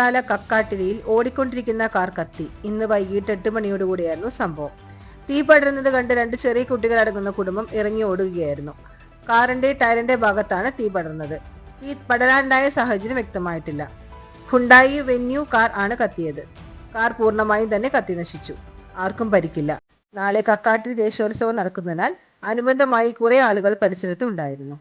തൃത്താല കക്കാട്ടിരിയിൽ ഓടിക്കൊണ്ടിരിക്കുന്ന കാർ കത്തി. ഇന്ന് വൈകിട്ട് എട്ട് മണിയോടുകൂടിയായിരുന്നു സംഭവം. തീ പടരുന്നത് കണ്ട് രണ്ട് ചെറിയ കുട്ടികൾ അടങ്ങുന്ന കുടുംബം ഇറങ്ങി ഓടുകയായിരുന്നു. കാറിന്റെ ടയറിന്റെ ഭാഗത്താണ് തീ പടർന്നത്. തീ പടരാനുണ്ടായ സാഹചര്യം വ്യക്തമായിട്ടില്ല. ഹുണ്ടായി വെന്യൂ കാർ ആണ് കത്തിയത്. കാർ പൂർണമായും തന്നെ കത്തി നശിച്ചു. ആർക്കും പരിക്കില്ല. നാളെ കക്കാട്ടിൽ ദേശോത്സവം നടക്കുന്നതിനാൽ അനുബന്ധമായി കുറെ ആളുകൾ പരിസരത്ത് ഉണ്ടായിരുന്നു.